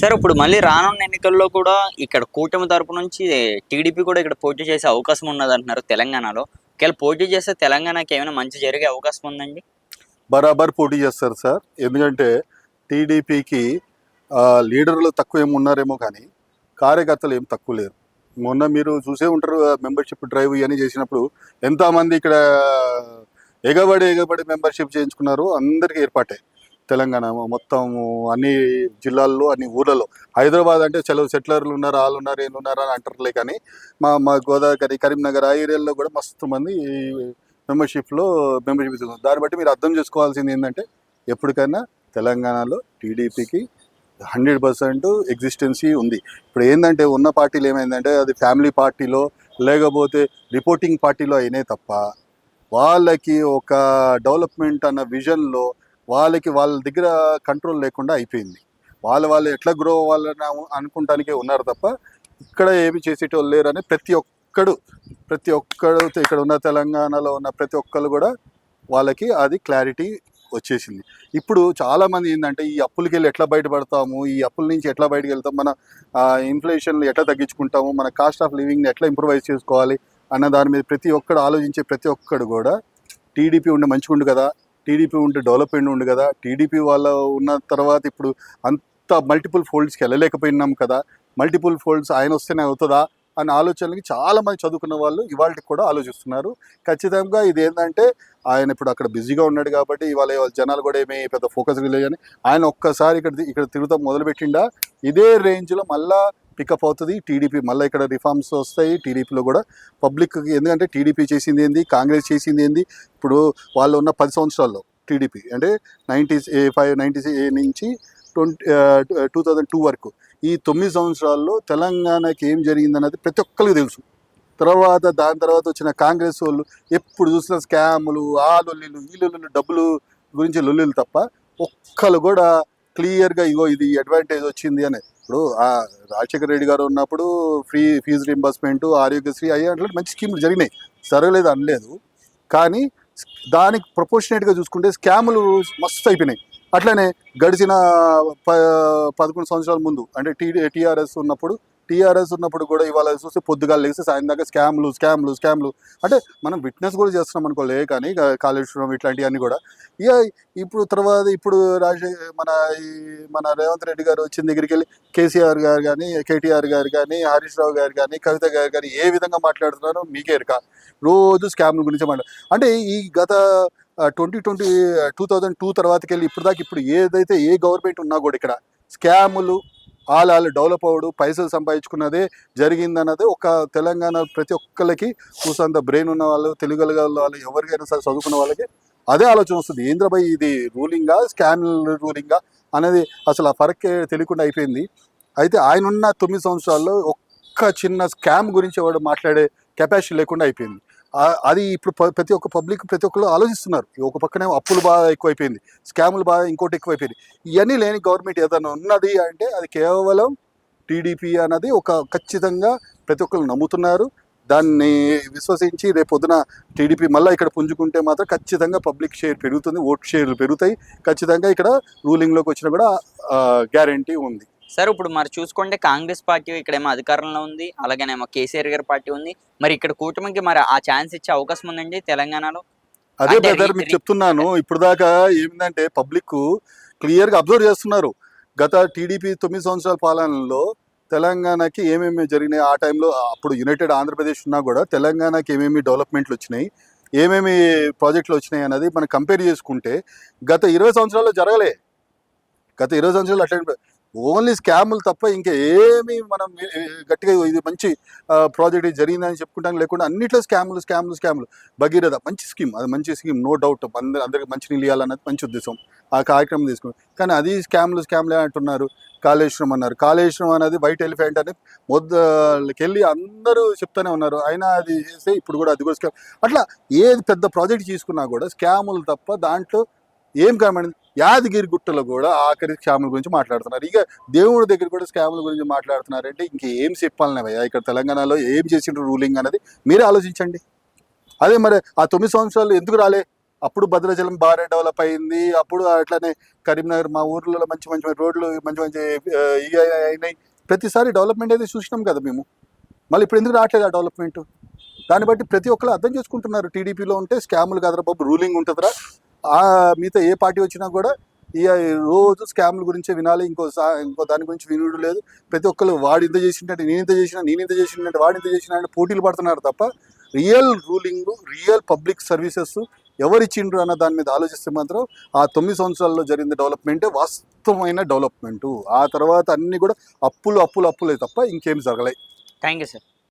Sir ఇప్పుడు మళ్ళీ రానున్న ఎన్నికల్లో కూడా ఇక్కడ కూటమి తరపు నుంచి టీడీపీ కూడా ఇక్కడ పోటీ చేసే అవకాశం ఉన్నది అంటున్నారు తెలంగాణలో. ఒకవేళ పోటీ చేస్తే తెలంగాణకి ఏమైనా మంచి జరిగే అవకాశం ఉందండి? బరాబర్ పోటీ చేస్తారు సార్. ఎందుకంటే టీడీపీకి లీడర్లు తక్కువ ఏమి ఉన్నారేమో కానీ కార్యకర్తలు ఏం తక్కువ లేరు. మొన్న మీరు చూసే ఉంటారు మెంబర్షిప్ డ్రైవ్ ఇవన్నీ చేసినప్పుడు ఎంతమంది ఇక్కడ ఎగబడి ఎగబడి మెంబర్షిప్ చేయించుకున్నారు అందరికీ ఏర్పాటే. తెలంగాణ మొత్తం అన్ని జిల్లాల్లో అన్ని ఊర్లలో. హైదరాబాద్ అంటే చలో సెటిలర్లు ఉన్నారు వాళ్ళు ఉన్నారు ఏళ్ళు ఉన్నారు అని అంటారులే కానీ మా మా గోదావరి కరీంనగర్ ఆ ఏరియాలో కూడా మస్తు మంది మెంబర్షిప్లో మెంబర్షిప్ తీసుకున్నారు. దాన్ని బట్టి మీరు అర్థం చేసుకోవాల్సింది ఏంటంటే ఎప్పటికైనా తెలంగాణలో టీడీపీకి హండ్రెడ్ పర్సెంట్ ఎగ్జిస్టెన్సీ ఉంది. ఇప్పుడు ఏంటంటే ఉన్న పార్టీలు ఏమైందంటే అది ఫ్యామిలీ పార్టీలో లేకపోతే రిపోర్టింగ్ పార్టీలో అయినాయి తప్ప వాళ్ళకి ఒక డెవలప్మెంట్ అన్న విజన్లో వాళ్ళకి వాళ్ళ దగ్గర కంట్రోల్ లేకుండా అయిపోయింది. వాళ్ళు వాళ్ళు ఎట్లా గ్రో అవ్వాలని అనుకుంటానికే ఉన్నారు తప్ప ఇక్కడ ఏమి చేసేటోళ్ళు లేరని ప్రతి ఒక్కడు ప్రతి ఒక్కడు ఇక్కడ ఉన్న తెలంగాణలో ఉన్న ప్రతి ఒక్కరు కూడా వాళ్ళకి అది క్లారిటీ వచ్చేసింది. ఇప్పుడు చాలామంది ఏంటంటే ఈ అప్పులకి వెళ్ళి ఎట్లా బయటపడతాము ఈ అప్పుల నుంచి ఎట్లా బయటకు వెళ్తాం మన ఇన్ఫ్లేషన్ ఎట్లా తగ్గించుకుంటాము మన కాస్ట్ ఆఫ్ లివింగ్ని ఎట్లా ఇంప్రూవైజ్ చేసుకోవాలి అన్న దాని మీద ప్రతి ఒక్కడు ఆలోచించే ప్రతి ఒక్కడు కూడా టీడీపీ ఉండే మంచిగుండు కదా టీడీపీ ఉంటే డెవలప్మెంట్ ఉండు కదా. టీడీపీ వాళ్ళ ఉన్న తర్వాత ఇప్పుడు అంత మల్టిపుల్ ఫోల్డ్స్కి వెళ్ళలేకపోయినాం కదా. మల్టిపుల్ ఫోల్డ్స్ ఆయన వస్తేనే అవుతుందా అనే ఆలోచనలకి చాలామంది చదువుకున్న వాళ్ళు ఇవాళకి కూడా ఆలోచిస్తున్నారు. ఖచ్చితంగా ఇది ఏంటంటే ఆయన ఇప్పుడు అక్కడ బిజీగా ఉన్నాడు కాబట్టి ఇవాళ జనాలు కూడా ఏమీ పెద్ద ఫోకస్ లేదని ఆయన ఒక్కసారి ఇక్కడ ఇక్కడ తిరుగుతాం మొదలుపెట్టిండా. ఇదే రేంజ్లో మళ్ళా పికప్ అవుతుంది. టీడీపీ మళ్ళీ ఇక్కడ రిఫార్మ్స్ వస్తాయి. టీడీపీలో కూడా పబ్లిక్కి ఎందుకంటే టీడీపీ చేసింది ఏంది? కాంగ్రెస్ చేసింది ఏంది? ఇప్పుడు వాళ్ళు ఉన్న పది సంవత్సరాల్లో టీడీపీ అంటే నైంటీ ఫైవ్ నైంటీ నుంచి ట్వంటీ టూ థౌజండ్ టూ వరకు ఈ తొమ్మిది సంవత్సరాల్లో తెలంగాణకి ఏం జరిగిందన్నది ప్రతి ఒక్కరికి తెలుసు. తర్వాత దాని తర్వాత వచ్చిన కాంగ్రెస్ వాళ్ళు ఎప్పుడు చూసిన స్కాములు ఆ లొల్లిలు ఈ లొల్లిలు డబ్బులు గురించి లొల్లిలు తప్ప ఒక్కరు కూడా క్లియర్గా ఇగో ఇది అడ్వాంటేజ్ వచ్చింది అనేది ఇప్పుడు ఆ రాజశేఖర రెడ్డి గారు ఉన్నప్పుడు ఫ్రీ ఫీజు రింబర్స్మెంట్ ఆరోగ్యశ్రీ అయ్యే అట్లా మంచి స్కీములు జరిగినాయి. జరగలేదు అనలేదు. కానీ దానికి ప్రపోర్షనేట్గా చూసుకుంటే స్కాములు మస్తు అయిపోయినాయి. అట్లనే గడిచిన ప పదకొండు సంవత్సరాల ముందు అంటే టీ టీఆర్ఎస్ ఉన్నప్పుడు టీఆర్ఎస్ ఉన్నప్పుడు కూడా ఇవాళ చూస్తే పొద్దుగాలు లేస్తే సాయం దాకా స్కామ్లు స్కామ్లు స్కామ్లు. అంటే మనం విట్నెస్ కూడా చేస్తున్నాం అనుకోలే కానీ కాళేశ్వరం ఇట్లాంటివన్నీ కూడా. ఇక ఇప్పుడు తర్వాత ఇప్పుడు రాజే మన ఈ మన రేవంత్ రెడ్డి గారు వచ్చిన దగ్గరికి వెళ్ళి కేసీఆర్ గారు కానీ కేటీఆర్ గారు కానీ హరీష్ రావు గారు కానీ కవిత గారు కానీ ఏ విధంగా మాట్లాడుతున్నారో మీకే ఎరక రోజు స్కామ్ల గురించి మాట్లాడు అంటే ఈ గత twenty twenty two thousand two తర్వాతకి వెళ్ళి ఇప్పుడు దాకా ఇప్పుడు ఏదైతే ఏ గవర్నమెంట్ ఉన్నా కూడా ఇక్కడ స్కాములు వాళ్ళు వాళ్ళు డెవలప్ అవ్వడు పైసలు సంపాదించుకున్నదే జరిగిందన్నది ఒక తెలంగాణ ప్రతి ఒక్కరికి కూసంత బ్రెయిన్ ఉన్న వాళ్ళు తెలుగు వాళ్ళు ఎవరికైనా సరే చదువుకున్న వాళ్ళకి అదే ఆలోచన వస్తుంది. ఏంద్రబాయ్ ఇది రూలింగా స్కామ్ రూలింగా అనేది అసలు ఆ ఫరకే తెలియకుండా అయిపోయింది. అయితే ఆయన ఉన్న తొమ్మిది సంవత్సరాల్లో ఒక్క చిన్న స్కామ్ గురించి వాడు మాట్లాడే కెపాసిటీ లేకుండా అయిపోయింది. అది ఇప్పుడు ప- ప్రతి ఒక్క పబ్లిక్ ప్రతి ఒక్కరు ఆలోచిస్తున్నారు. ఒక పక్కనే అప్పులు బాగా ఎక్కువైపోయింది. స్కాములు బాగా ఇంకోటి ఎక్కువైపోయింది. ఇవన్నీ లేని గవర్నమెంట్ ఏదైనా ఉన్నది అంటే అది కేవలం టీడీపీ అన్నది ఒక ఖచ్చితంగా ప్రతి ఒక్కరు నమ్ముతున్నారు. దాన్ని విశ్వసించి రేపు పొద్దున టీడీపీ మళ్ళీ ఇక్కడ పుంజుకుంటే మాత్రం ఖచ్చితంగా పబ్లిక్ షేర్ పెరుగుతుంది ఓట్ షేర్లు పెరుగుతాయి. ఖచ్చితంగా ఇక్కడ రూలింగ్లోకి వచ్చినా కూడా గ్యారంటీ ఉంది. సార్ ఇప్పుడు మరి చూసుకుంటే కాంగ్రెస్ పార్టీ ఇక్కడేమో అధికారంలో ఉంది అలాగేనేమో కేసీఆర్ గారి పార్టీ ఉంది. మరి ఇక్కడ కూటమికి మరి ఆ ఛాన్స్ ఇచ్చే అవకాశం ఉందండి తెలంగాణలో? అదే బ్రదర్ మీకు చెప్తున్నాను ఇప్పుడు దాకా ఏంటంటే పబ్లిక్ క్లియర్గా అబ్జర్వ్ చేస్తున్నారు. గత టీడీపీ తొమ్మిది సంవత్సరాల పాలనలో తెలంగాణకి ఏమేమి జరిగినాయి? ఆ టైంలో అప్పుడు యునైటెడ్ ఆంధ్రప్రదేశ్ ఉన్నా కూడా తెలంగాణకి ఏమేమి డెవలప్మెంట్లు వచ్చినాయి? ఏమేమి ప్రాజెక్టులు వచ్చినాయి అనేది మనం కంపేర్ చేసుకుంటే గత ఇరవై సంవత్సరాల్లో జరగలే. గత ఇరవై సంవత్సరాలు అట్లా ఓన్లీ స్కాములు తప్ప ఇంకా ఏమి మనం గట్టిగా ఇది మంచి ప్రాజెక్ట్ ఇది జరిగిందని చెప్పుకుంటాం లేకుండా అన్నిట్లో స్కాములు స్కాములు స్కాములు. భగీరథ మంచి స్కీమ్ అది మంచి స్కీమ్ నో డౌట్ అందరి అందరికి మంచి నీళ్ళు ఇవ్వాలన్నది మంచి ఉద్దేశం. ఆ కార్యక్రమం తీసుకుని కానీ అది స్కామ్లు స్కామ్లే అంటున్నారు. కాళేశ్వరం అన్నారు. కాళేశ్వరం అనేది వైట్ ఎలిఫెంట్ అని మొదలకెళ్ళి అందరూ చెప్తూనే ఉన్నారు. అయినా అది చేస్తే ఇప్పుడు కూడా అది కూడా స్కామ్. అట్లా ఏది పెద్ద ప్రాజెక్ట్ తీసుకున్నా కూడా స్కాములు తప్ప దాంట్లో ఏం కనబడింది యాదగిరి గుట్టలో కూడా ఆఖరి స్కాముల గురించి మాట్లాడుతున్నారు. ఇక దేవుడి దగ్గర కూడా స్కాముల గురించి మాట్లాడుతున్నారంటే ఇంకేం చెప్పాలనే భయ్యా ఇక్కడ తెలంగాణలో ఏం చేసిండ్రు రూలింగ్ అనేది మీరే ఆలోచించండి. అదే మరి ఆ తొమ్మిది సంవత్సరాలు ఎందుకు రాలే? అప్పుడు భద్రాచలం బాగా డెవలప్ అయింది. అప్పుడు అట్లానే కరీంనగర్ మా ఊర్లలో మంచి మంచి రోడ్లు మంచి మంచి అయినాయి. ప్రతిసారి డెవలప్మెంట్ అయితే చూసినాం కదా మేము. మళ్ళీ ఇప్పుడు ఎందుకు రావట్లేదు ఆ డెవలప్మెంట్ దాన్ని బట్టి ప్రతి ఒక్కరు అర్థం చేసుకుంటున్నారు. టీడీపీలో ఉంటే స్కాములు కదరా బాబు రూలింగ్ ఉంటుందిరా. మిగతా ఏ పార్టీ వచ్చినా కూడా ఈ రోజు స్కామ్ల గురించే వినాలి ఇంకో ఇంకో దాని గురించి వినుడు లేదు. ప్రతి ఒక్కరు వాడు ఇంత చేసినట్టు నేను ఇంత చేసిన నేను ఇంత చేసినట్టు వాడు ఇంత చేసిన అంటే పోటీలు పడుతున్నారు తప్ప real ruling real public services ఎవరిచ్చిండ్రు అన్న దాని మీద ఆలోచిస్తే మాత్రం ఆ తొమ్మిది సంవత్సరాల్లో జరిగిన డెవలప్మెంటే వాస్తవమైన డెవలప్మెంట్. ఆ తర్వాత అన్నీ కూడా అప్పులు అప్పులు అప్పులే తప్ప ఇంకేం జరగలే. Thank you sir.